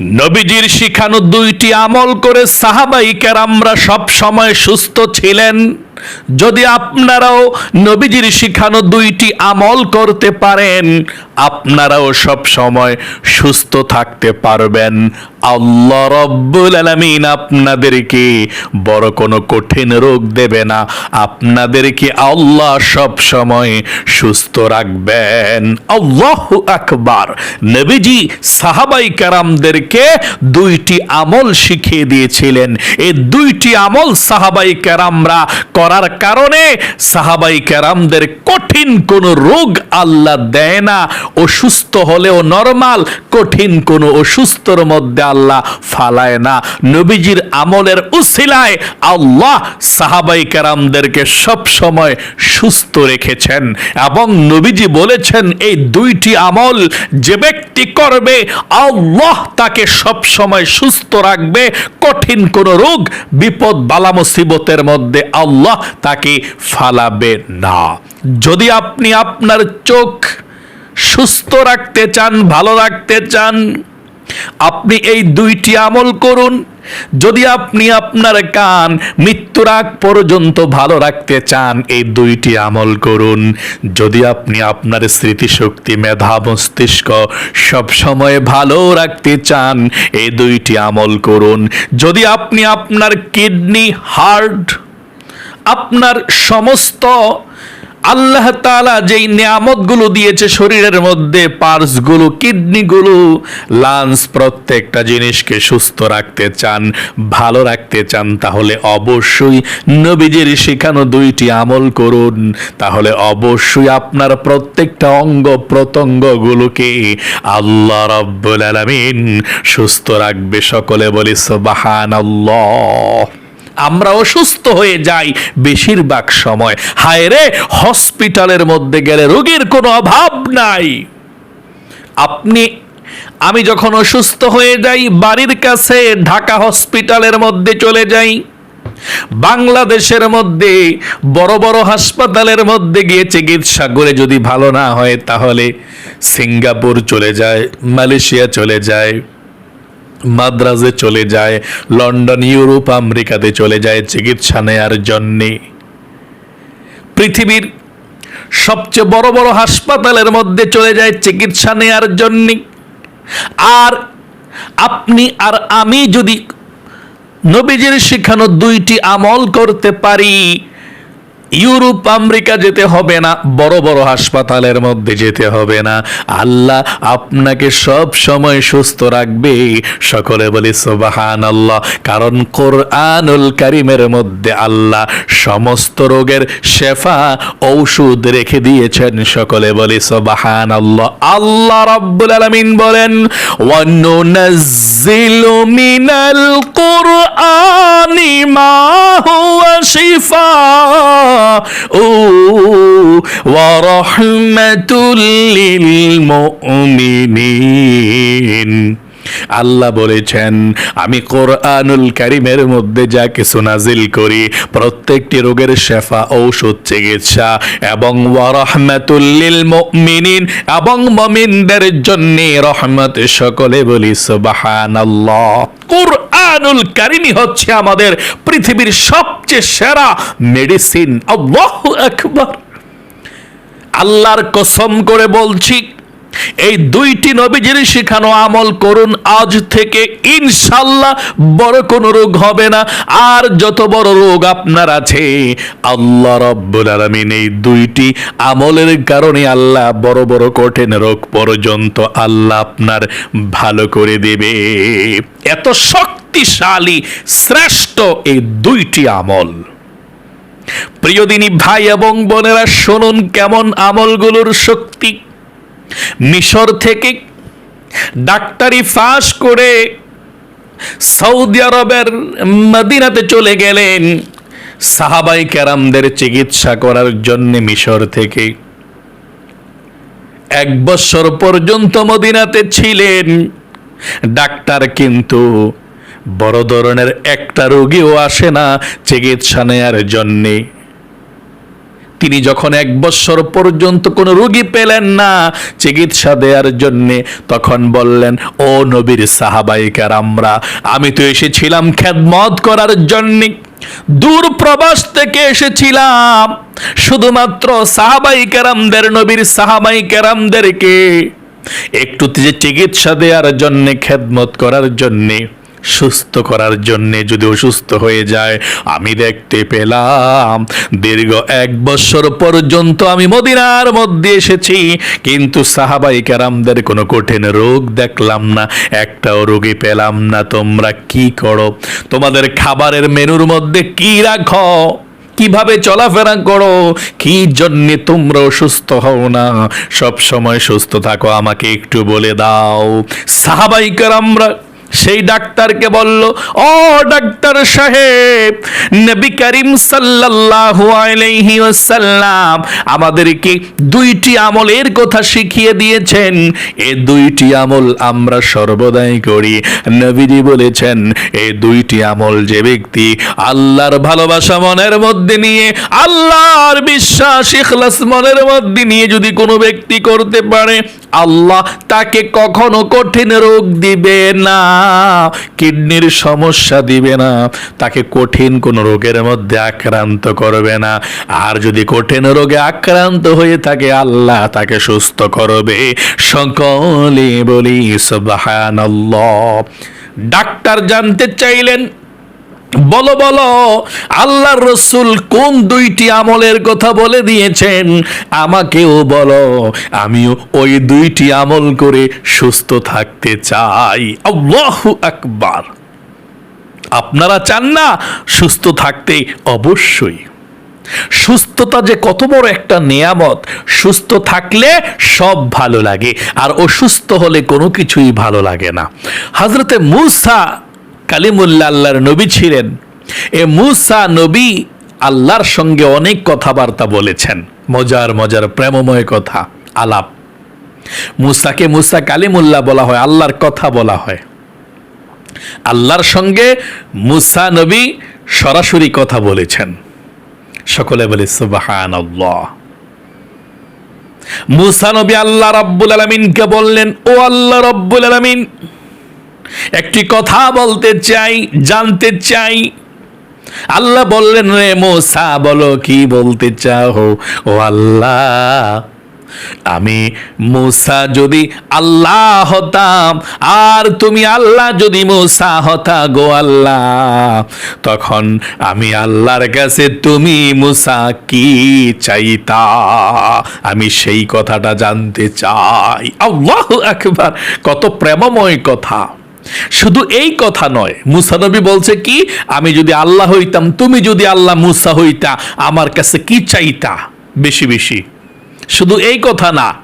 নবীজির শিখানো দুইটি আমল করে সাহাবাই কেরামরা সব সময় সুস্থ ছিলেন। যদি আপনারাও নবীজির শিখানো দুইটি আমল করতে পারেন, আপনারাও সব সময় সুস্থ থাকতে পারবেন। আল্লাহ রব্বুল আলামিন আপনাদেরকে বড় কোনো কঠিন রোগ দেবে না। আপনাদেরকে আল্লাহ সব সময় সুস্থ রাখবেন। আল্লাহ আকবার। নবীজি সাহাবাই কারামদেরকে দুইটি আমল শিখিয়ে দিয়েছিলেন। এই দুইটি আমল সাহাবাই কারামরা করার কারণে সাহাবাই কারামদের কঠিন কোনো রোগ আল্লাহ দেয় না। অসুস্থ হলেও নরমাল, কঠিন কোনো অসুস্থর মধ্যে আল্লাহ ফালায় না। নবীজির আমলের উসিলায় আল্লাহ সাহাবাই কারামদেরকে সব সময় সুস্থ রেখেছেন এবং নবীজি বলেছেন, এই দুইটি আমল যে ব্যক্তি করবে, আল্লাহ তাকে সব সময় সুস্থ রাখবে। কঠিন কোনো রোগ, বিপদ, বালা মুসিবতের মধ্যে আল্লাহ তাকে ফালাবে না। যদি আপনি আপনার চোখ সুস্থ রাখতে চান, ভালো রাখতে চান আপনি এই দুইটি আমল করুন। যদি আপনি আপনার কান মৃত্যুর আগ পর্যন্ত ভালো রাখতে চান, এই দুইটি আমল করুন। যদি আপনি আপনার স্মৃতিশক্তি, মেধা, মস্তিষ্ক সব সময় ভালো রাখতে চান, এই দুইটি আমল করুন। যদি আপনি আপনার কিডনি, হার্ট, আপনার সমস্ত আল্লাহ তাআলা যেই নিয়ামতগুলো দিয়েছে শরীরের মধ্যে পার্সগুলো কিডনিগুলো, লাংস প্রত্যেকটা জিনিসকে সুস্থ রাখতে চান, ভালো রাখতে চান, তাহলে অবশ্যই নবীজির শেখানো দুইটি আমল করুন। তাহলে অবশ্যই আপনার প্রত্যেকটা অঙ্গ প্রত্যঙ্গগুলোকে আল্লাহ রাব্বুল আলামিন সুস্থ রাখবে। সকলে বলি সুবহানাল্লাহ। আমরা অসুস্থ হয়ে যাই বেশিরভাগ সময়। হায় রে, হসপিটালের মধ্যে গেলে রোগীর কোনো অভাব নাই। আপনি, আমি যখন অসুস্থ হয়ে যাই, বাড়ির কাছে, ঢাকা হসপিটালের মধ্যে চলে যাই, বাংলাদেশের মধ্যে, বড় বড় হাসপাতালের মধ্যে গিয়ে চিকিৎসা করে যদি ভালো না হয়, তাহলে সিঙ্গাপুর চলে যায়, মালয়েশিয়া চলে যায় মাদ্রাজে চলে যায়, লন্ডন, ইউরোপ, আমেরিকাতে চলে যায় চিকিৎসা নেয়ার জন্যে। পৃথিবীর সবচেয়ে বড় বড় হাসপাতালের মধ্যে চলে যায় চিকিৎসা নেয়ার জন্যে। আর আপনি আর আমি যদি নবীজির শিখানো দুইটি আমল করতে পারি ইউরোপ, আমেরিকা যেতে হবে না, বড় বড় হাসপাতালের মধ্যে যেতে হবে না। আল্লাহ আপনাকে সব সময় সুস্থ রাখবে। সকলে বলি সুবাহান আল্লাহ কারণ কোরআনুল কারিমের মধ্যে আল্লাহ সমস্ত রোগের শেফা, ঔষধ রেখে দিয়েছেন। সকলে বলি সুবাহান আল্লাহ আল্লাহ রাব্বুল আলামিন বলেন, ওয়ানুনাজ্জিলু মিনাল কুরআনি মা হুয়া শিফা। ورحمة للمؤمنين. আল্লাহ বলেছেন, আমি কোরআনুল কারিমের মধ্যে যা কিছু নাজিল করি, প্রত্যেকটি রোগের শেফা, ঔষধ, চিকিৎসা এবং ওয়ারহমাতুল্লিল মুমিনিন এবং মুমিনদের জন্য রহমত সকলে বলি, সুবহানাল্লাহ। কোরআনুল কারিমই হচ্ছে আমাদের পৃথিবীর সবচেয়ে সেরা মেডিসিন আল্লাহু আকবার। আল্লাহর কসম করে বলছি এই দুইটি নবীজির শেখানো আমল করুন, আজ থেকে ইনশাল্লাহ বড় কোনো রোগ হবে না। আর যত বড় রোগ আপনার আছে, আল্লাহ রব্বুল আলামিন এই দুইটি আমলের কারণে আল্লাহ বড় বড় কঠিন রোগ পর্যন্ত আল্লাহ আপনার ভালো করে দেবে। এত শক্তিশালী, শ্রেষ্ঠ এই দুইটি আমল। প্রিয়দিনী ভাই এবং বোনেরা, শুনুন কেমন আমলগুলোর শক্তি। মিশর থেকে ডাক্তারি ফাঁস করে সৌদি আরবের মদিনাতে চলে গেলেন সাহাবাই কেরামদের চিকিৎসা করার জন্য মিশর থেকে। এক বছর পর্যন্ত মদিনাতে ছিলেন। ডাক্তার কিন্তু বড় ধরনের একটা রোগীও আসে না চিকিৎসা নেয়ার জন্যে। তিনি যখন এক বছর পর্যন্ত কোনো রুগী পেলেন না চিকিৎসা দেওয়ার জন্যে, তখন বললেন, ও নবীর সাহাবাইকার আমরা আমি তো এসেছিলাম খেদমত করার জন্যে। দূর প্রবাস থেকে এসেছিলাম। শুধুমাত্র সাহাবাই কেরামদের, নবীর সাহাবাই কেরামদেরকে। একটু চিকিৎসা দেওয়ার জন্যে, খেদমত করার জন্যে। সুস্থ করার জন্যে যদি অসুস্থ হয়ে যায়, আমি দেখতে পেলাম, দীর্ঘ এক বছর পর্যন্ত আমি মদিনার মধ্যে এসেছি, কিন্তু সাহাবাই কেরামদের কোনো কঠিন রোগ দেখলাম না, একটাও রোগী পেলাম না, তোমরা কি করো? তোমাদের খাবারের মেনুর মধ্যে কি রাখো? কীভাবে চলাফেরা করো? কি জন্যে তোমরা অসুস্থ হও না? সব সময় সুস্থ থাকো, আমাকে একটু বলে দাও। সাহাবাইকার আমরা সেই ডাক্তারকে বলল, ও ডাক্তার সাহেব, নবী করিম সাল্লাল্লাহু আলাইহি ওয়াসাল্লাম আমাদেরকে দুইটি আমলের কথা শিখিয়ে দিয়েছেন। এই দুইটি আমল আমরা সর্বদাই করি। নবীজি বলেছেন এই দুইটি আমল যে ব্যক্তি আল্লাহর ভালোবাসা মনের মধ্যে নিয়ে, আল্লাহর বিশ্বাস, ইখলাস মনের মধ্যে নিয়ে যদি কোনো ব্যক্তি করতে পারে আল্লাহ তাকে কখনো কঠিন রোগ দিবে না, কিডনির সমস্যা দিবে না, তাকে কঠিন কোন রোগের মধ্যে আক্রান্ত করবে না। আর যদি কঠিন রোগে আক্রান্ত হয়ে থাকে, আল্লাহ তাকে সুস্থ করবে। সকলে বলি, সুবহানাল্লাহ। ডাক্তার জানতে চাইলেন বলো বলো, আল্লাহর রসুল কোন দুইটি আমলের কথা বলে দিয়েছেন? আমাকেও বলো, আমিও ওই দুইটি আমল করে সুস্থ থাকতে চাই। আল্লাহু আকবার। আপনারা চান না সুস্থ থাকতে? অবশ্যই। সুস্থতা যে কত বড় একটা নিয়ামত। সুস্থ থাকলে সব ভালো লাগে, আর অসুস্থ হলে কোনো কিছুই ভালো লাগে না। হজরতে মুসা কালিমুল্লা আল্লাহর নবী ছিলেন। এ মুসা নবী আল্লাহর সঙ্গে অনেক কথাবার্তা বলেছেন। মজার মজার, প্রেমময় কথা, আলাপ। মুসাকে মুসা কালিমুল্লাহ বলা হয়, আল্লাহর কথা বলা হয়। আল্লাহর সঙ্গে মুসা নবী সরাসরি কথা বলেছেন। সকলে বলে সুবাহান মুসা নবী আল্লাহ রব্বুল আলমিনকে বললেন, ও আল্লাহ রব্বুল আলমিন একটি কথা বলতে চাই, জানতে চাই। আল্লাহ বললেন রে মোসা, বলো কি বলতে চাও? ও আল্লাহ, আমি মুসা যদি আল্লাহ হতাম, আর তুমি আল্লাহ যদি মুসা হতা গো আল্লাহ, তখন আমি আল্লাহর কাছে তুমি মুসা কি চাইতা? আমি সেই কথাটা জানতে চাই। আল্লাহ একবার কত প্রেমময় কথা। শুধু এই কথা নয়, মুসা নবী বলছে কি, আমি যদি আল্লাহ হইতাম, তুমি যদি আল্লাহ মুসা হইতা, আমার কাছে কি চাইতা? বেশি বেশি। শুধু এই কথা না,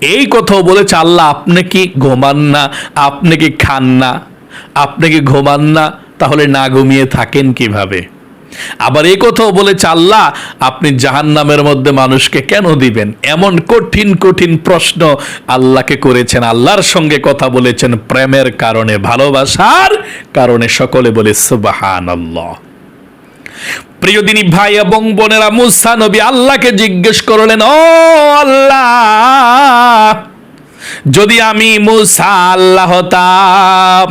এই কথাও বলেছে, আল্লাহ আপনি কি ঘুমান না? আপনি কি খান না? আপনি কি ঘুমান না? তাহলে না ঘুমিয়ে থাকেন কীভাবে? আবার এই কথাও বলেছে আল্লাহ, আপনি জাহান নামের মধ্যে মানুষকে কেন দিবেন? এমন কঠিন কঠিন প্রশ্ন আল্লাহকে করেছেন। আল্লাহর সঙ্গে কথা বলেছেন প্রেমের কারণে, ভালোবাসার কারণে। সকলে বলে সুবাহান আল্লাহ প্রিয়দিনী ভাই এবং বোনেরা, মুসা নবী আল্লাহকে জিজ্ঞেস করলেন, ও আল্লাহ যদি আমি মুসা আল্লাহ হতাম,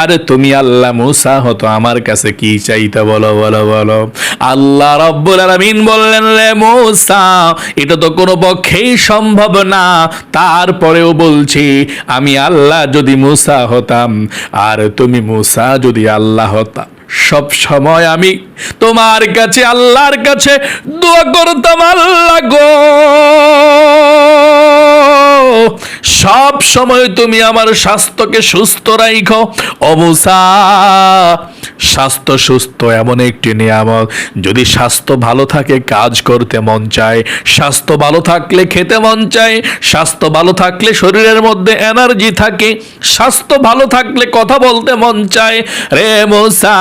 আর তুমি আল্লাহ মুসা হতো, আমার কাছে কি চাইতে বলো বলো বলো। আল্লাহ রব্বুল আলামিন বললেন রে মুসা, এটা তো কোনো পক্ষেই সম্ভব না। তারপরেও বলছি, আমি আল্লাহ যদি মুসা হতাম, আর তুমি মুসা যদি আল্লাহ হতাম সব সময় আমি তোমার কাছে, আল্লাহর কাছে দোয়া করতাম, আল্লাহ গো সব সময় তুমি আমার স্বাস্থ্যকে সুস্থ রাইখো। অবসা, স্বাস্থ্য সুস্থ এমন একটি নিয়ামক। যদি স্বাস্থ্য ভালো থাকে, কাজ করতে মন চায়। স্বাস্থ্য ভালো থাকলে খেতে মন চায়। স্বাস্থ্য ভালো থাকলে শরীরের মধ্যে এনার্জি থাকে। স্বাস্থ্য ভালো থাকলে কথা বলতে মন চায়। রে মোসা,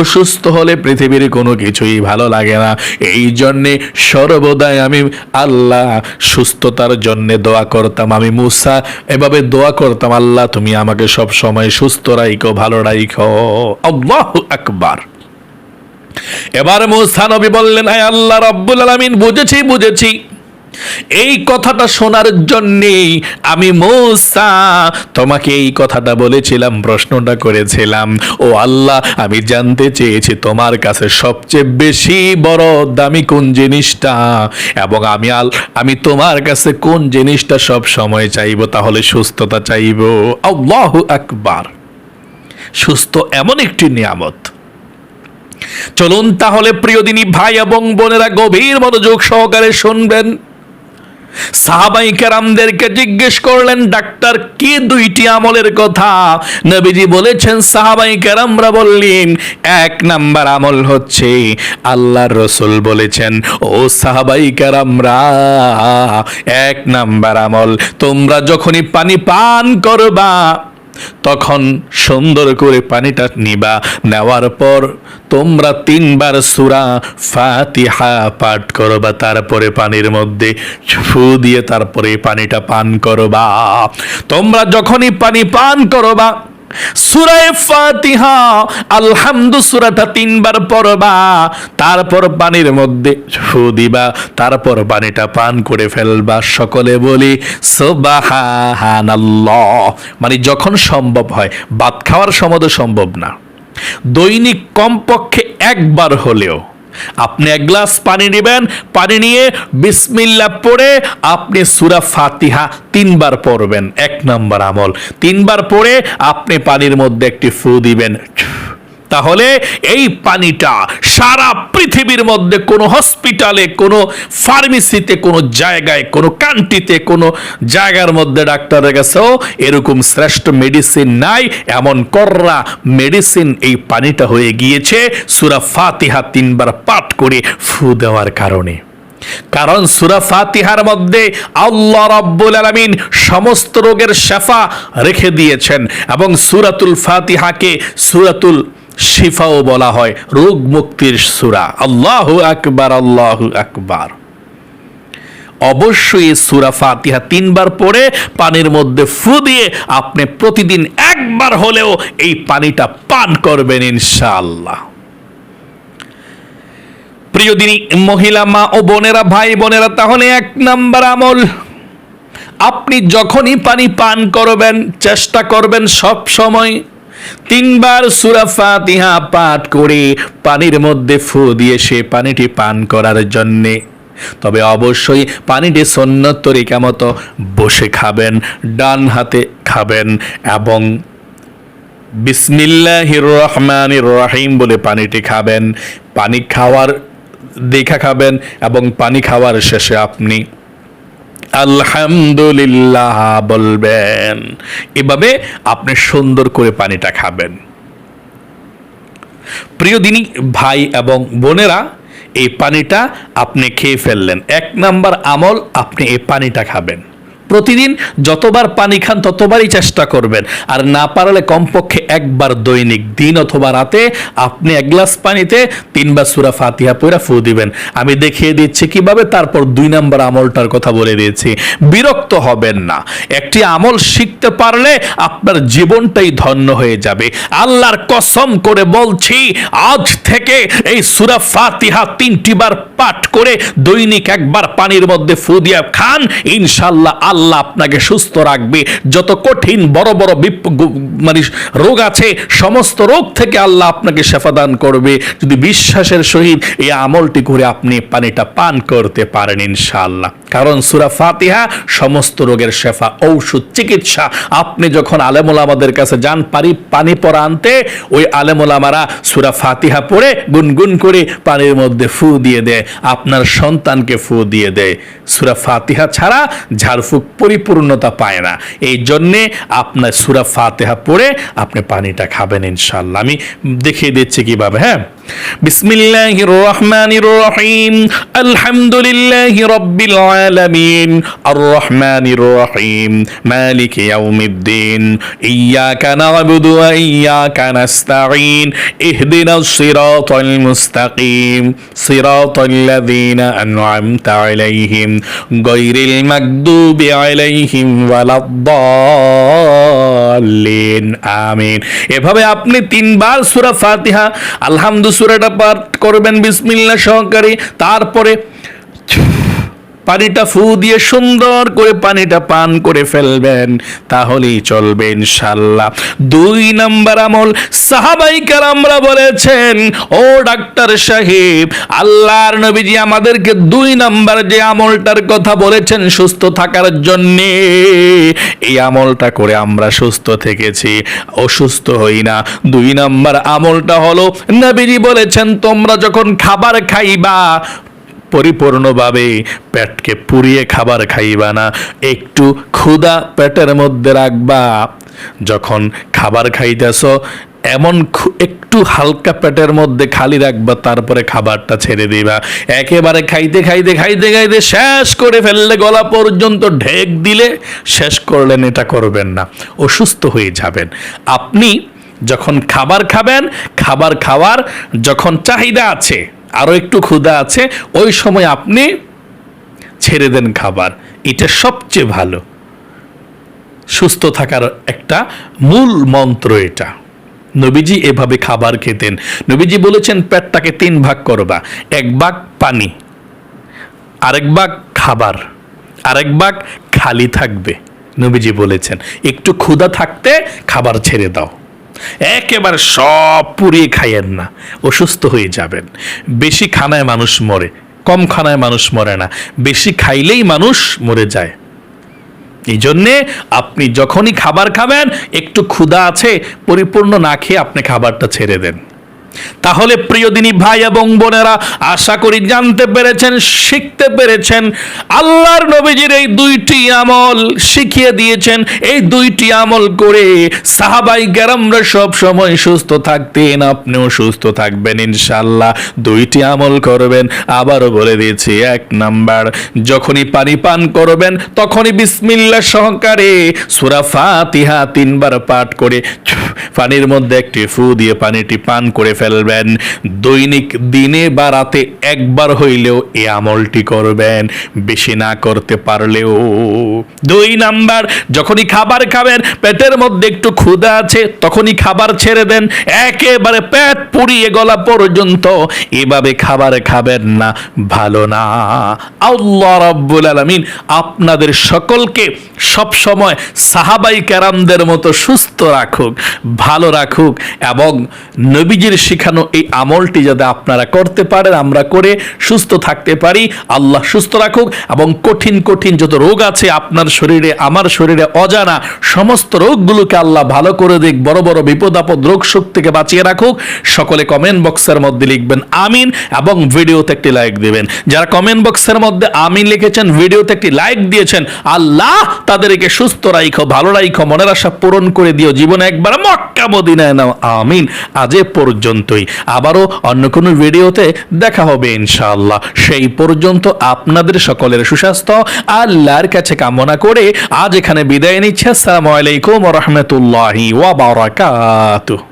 অসুস্থ হলে পৃথিবীর কোনো কিছুই ভালো লাগে না। এই জন্যে সর্বদাই আমি আল্লাহ সুস্থতার জন্যে দোয়া করতাম। আমি মুসা এভাবে দোয়া করতাম, আল্লাহ তুমি আমাকে সব সময় সুস্থ রাইখো, ভালো রাইখো। আল্লাহ আকবার। এবার মুসা বললেন, আয় আল্লাহ রব্বুল আলামিন, বুঝেছি বুঝেছি। এই কথাটা শোনার জন্যেই আমি মৌসা তোমাকে এই কথাটা বলেছিলাম, প্রশ্নটা করেছিলাম। ও আল্লাহ, আমি জানতে চেয়েছি তোমার কাছে সবচেয়ে বেশি বড় দামি কোন জিনিসটা এবং আমি আল, আমি তোমার কাছে কোন জিনিসটা সব সময় চাইব, তাহলে সুস্থতা চাইব। আল্লাহু আকবার। সুস্থ এমন একটি নিয়ামত। চলুন তাহলে প্রিয়দিনী ভাই এবং বোনেরা গভীর মনোযোগ সহকারে শুনবেন। সাহাবাই কেরামদেরকে জিজ্ঞেস করলেন, ডাক্তার, কি দুইটি আমলের কথা? নবীজি বলেছেন, সাহাবাই কেরামরা বললেন, এক নাম্বার আমল হচ্ছে আল্লাহর রসুল বলেছেন, ও সাহাবাই কেরামরা, এক নাম্বার আমল, তোমরা যখনই পানি পান করবা তখন সুন্দর করে পানিটা নিবা। নেওয়ার পর তোমরা তিনবার সুরা ফাতিহা পাঠ করবা। তারপরে পানির মধ্যে ফু দিয়ে তারপরে পানিটা পান করবা। তোমরা যখনই পানি পান করবা সুরায় ফাতিহা, আলহামদু সুরাটা তিনবার পড়বা, তারপর পানির মধ্যে ফু দিবা, তারপর পানিটা পান করে ফেলবা। সকলে বলি মানে যখন সম্ভব হয়, ভাত খাওয়ার সময় সম্ভব না। দৈনিক কমপক্ষে একবার হলেও আপনি এক গ্লাস পানি নেবেন, পানি নিয়ে বিসমিল্লা পড়ে আপনি সুরা ফাতিহা তিনবার পড়বেন। এক নম্বর আমল। তিনবার পড়ে আপনি পানির মধ্যে একটি ফু দিবেন। তাহলে এই পানিটা সারা পৃথিবীর মধ্যে কোনো হসপিটালে, কোনো ফার্মেসিতে, কোনো জায়গায়, কোনো কান্ট্রিতে, কোনো জায়গার মধ্যে ডাক্তারের কাছেও এরকম শ্রেষ্ঠ মেডিসিন নাই। এমন কররা মেডিসিন এই পানিটা হয়ে গিয়েছে। সুরা ফাতিহা তিনবার পাঠ করে ফু দেওয়ার কারণে। কারণ সুরা ফাতিহার মধ্যে আল্লাহ রাব্বুল আলামিন সমস্ত রোগের শেফা রেখে দিয়েছেন এবং সুরাতুল ফাতিহাকে সুরাতুল শিফাও বলা হয়, রোগ মুক্তির সুরা। আল্লাহ আকবার আল্লাহ আকবার। অবশ্যই সুরা ফাতিহা তিনবার পড়ে পানির মধ্যে ফু দিয়ে আপনি প্রতিদিন একবার হলেও এই পানিটা পান করবেন ইনশাআল্লাহ। প্রিয় দিনী, মহিলা মা ও বোনেরা, ভাই বোনেরা, তাহলে এক নাম্বার আমল। আপনি যখনই পানি পান করবেন, চেষ্টা করবেন সব সময় তিনবার সুরা ফাতিহা পাঠ করে পানির মধ্যে ফু দিয়ে সে পানিটি পান করার জন্যে। তবে অবশ্যই পানিটি সন্ন্যত তরিকা মতো বসে খাবেন, ডান হাতে খাবেন এবং বিসমিল্লাহির রহমানির রহিম বলে পানিটি খাবেন। পানি খাওয়ার দেখা খাবেন এবং পানি খাওয়ার শেষে আপনি আলহামদুলিল্লাহ বলবেন। এভাবে আপনি সুন্দর করে পানিটা খাবেন। প্রিয় দিনী ভাই এবং বোনেরা, এই পানিটা আপনি খেয়ে ফেললেন। এক নাম্বার আমল, আপনি এই পানিটা খাবেন। প্রতিদিন যতবার পানি খান, ততবারই চেষ্টা করবেন। আর না পারলে কমপক্ষে একবার দৈনিক, দিন অথবা রাতে আপনি এক গ্লাস পানিতে তিনবার সুরা ফাতিহা পয়রা ফু দিবেন। আমি দেখিয়ে দিচ্ছি কীভাবে, তারপর দুই নম্বর আমলটার কথা বলে দিয়েছি। বিরক্ত হবেন না। একটি আমল শিখতে পারলে আপনার জীবনটাই ধন্য হয়ে যাবে। আল্লাহর কসম করে বলছি, আজ থেকে এই সুরা ফাতিহা তিনটি বার পাঠ করে দৈনিক একবার পানির মধ্যে ফু দিয়া খান। ইনশাল্লাহ আল্লাহ আপনাকে সুস্থ রাখবে। যত কঠিন, বড় বড় বিপ- মানে রোগ আছে, সমস্ত রোগ থেকে আল্লাহ আপনাকে শেফা দান করবে। যদি বিশ্বাসের সহিত এই আমলটি করে আপনি পানিটা পান করতে পারেন ইনশাআল্লাহ। কারণ সুরা ফাতিহা সমস্ত রোগের শেফা, ঔষধ, চিকিৎসা। আপনি যখন আলেমুলামাদের কাছে যান, পারি পানি পরা আনতে ওই আলেমুলামারা সুরা ফাতিহা পড়ে গুনগুন করে পানির মধ্যে ফু দিয়ে দেয়, আপনার সন্তানকে ফু দিয়ে দেয়। সুরা ফাতিহা ছাড়া ঝাড়ফুঁক পরিপূর্ণতা পায় না। এই জন্যে আপনার সুরা ফাতিহা পড়ে আপনি পানিটা খাবেন ইনশাল্লাহ আমি দেখিয়ে দিচ্ছি কীভাবে হ্যাঁ? বিসমিল্লাহির রহমানির রহিম আলহামদুলিল্লাহি রাব্বিল আলামিন আর রহমানির রহিম মালিক ইয়াউমিদ্দিন ইয়াকা না'বুদু ওয়া ইয়াকা নাস্তাঈন ইহদিনাস সিরাতাল মুস্তাকিম সিরাতাল লাযীনা আন'আমতা আলাইহিম গায়রিল মাগদুবি আলাইহিম ওয়ালাদ-দাল্লিন আমিন এভাবে আপনি তিনবার সূরা ফাতিহা আলহামদু সুরাটা পাঠ করবেন বিসমিল্লা সহকারে। তারপরে পানিটা ফু দিয়ে সুন্দর করে পানিটা পান করে ফেলবেন, তাহলেই চলবে ইনশাল্লাহ। দুই নাম্বার আমল, সাহাবাই কারামরা বলেছেন, ও ডাক্তার সাহেব, আল্লাহর নবীজি আমাদেরকে দুই নাম্বার যে আমলটার কথা বলেছেন সুস্থ থাকার জন্যে, এই আমলটা করে আমরা সুস্থ থেকেছি, অসুস্থ হই না। দুই নাম্বার আমলটা হলো, নবীজি বলেছেন, তোমরা যখন খাবার খাইবা পরিপূর্ণভাবে পেটকে পুড়িয়ে খাবার খাইবা না, একটু ক্ষুধা পেটের মধ্যে রাখবা। যখন খাবার খাইতেছ, এমন একটু হালকা পেটের মধ্যে খালি রাখবা, তারপরে খাবারটা ছেড়ে দিবা। একেবারে খাইতে খাইতে খাইতে খাইতে শেষ করে ফেললে, গলা পর্যন্ত ঢেক দিলে শেষ করলেন, এটা করবেন না, অসুস্থ হয়ে যাবেন। আপনি যখন খাবার খাবেন, খাবার খাওয়ার যখন চাহিদা আছে আরও একটু ক্ষুধা আছে, ওই সময় আপনি ছেড়ে দেন খাবার। এটা সবচেয়ে ভালো। সুস্থ থাকার একটা মূল মন্ত্র এটা। নবীজি এভাবে খাবার খেতেন। নবীজি বলেছেন, পেটটাকে তিন ভাগ করবা, এক ভাগ পানি, আরেক ভাগ খাবার, আরেক ভাগ খালি থাকবে। নবীজি বলেছেন। একটু ক্ষুধা থাকতে খাবার ছেড়ে দাও। একেবারে সব পুড়িয়ে খাইয়েন না, অসুস্থ হয়ে যাবেন। বেশি খানায় মানুষ মরে, কম খানায় মানুষ মরে না, বেশি খাইলেই মানুষ মরে যায়। এই জন্যে আপনি যখনই খাবার খাবেন, একটু ক্ষুধা আছে, পরিপূর্ণ না খেয়ে আপনি খাবারটা ছেড়ে দেন। তাহলে প্রিয়দিনী ভাই এবং বোনেরা, আশা করি জানতে পেরেছেন, শিখতে পেরেছেন, আল্লাহর নবীজির এই দুইটি আমল শিখিয়ে দিয়েছেন। এই দুইটি আমল করে সাহাবাই গ্যারামরা সব সময় সুস্থ থাকতেন, আপনিও সুস্থ থাকবেন ইনশাল্লাহ দুইটি আমল করবেন, আবারও বলে দিয়েছি, এক নাম্বার, যখনই পানি পান করবেন, তখনই বিসমিল্লা সহকারে সুরা ফাতিহা তিনবার পাঠ করে পানির মধ্যে একটি ফু দিয়ে পানিটি পান করে ফেলবেন। দৈনিক দিনে বা রাতে একবার হইলেও এই আমলটি করবেন। বেশি না করতে পারলেও। দুই নাম্বার, যখনই খাবার খাবেন, পেটের মধ্যে একটু ক্ষুধা আছে, তখনই খাবার ছেড়ে দেন। একেবারে পেট পুড়িয়ে গলা পর্যন্ত এভাবে খাবার খাবেন না, ভালো না। আল্লাহ রাব্বুল আলামিন আপনাদের সকলকে সব সময় সাহাবাই কেরামদের মতো সুস্থ রাখুক, ভালো রাখুক এবং নবীজির শিখানো এই আমলটি যাতে আপনারা করতে পারেন, আমরা করে সুস্থ থাকতে পারি, আল্লাহ সুস্থ রাখুক এবং কঠিন কঠিন যত রোগ আছে আপনার শরীরে, আমার শরীরে অজানা সমস্ত রোগগুলোকে আল্লাহ ভালো করে দিক, বড় বড় বিপদ, আপদ, রোগ শোক থেকে বাঁচিয়ে রাখুক। সকলে কমেন্ট বক্সের মধ্যে লিখবেন, আমিন এবং ভিডিওতে একটি লাইক দিবেন। যারা কমেন্ট বক্সের মধ্যে আমিন লিখেছেন, ভিডিওতে একটি লাইক দিয়েছেন, আল্লাহ তাদেরকে সুস্থ রাইখো, ভালো রাইখো, মনের আশা পূরণ করে দিও জীবনে একবার মক্কা, মদিনায় নাও। আমিন। আজ পর্যন্তই। আবারও অন্য কোনো ভিডিওতে দেখা হবে ইনশাআল্লাহ। সেই পর্যন্ত আপনাদের সকলের সুস্বাস্থ্য, আল্লাহর কাছে কামনা করে আজ এখানে বিদায় নিচ্ছে। আসসালামু আলাইকুম রহমতুল্লাহি ওয়া বারাকাতুহু।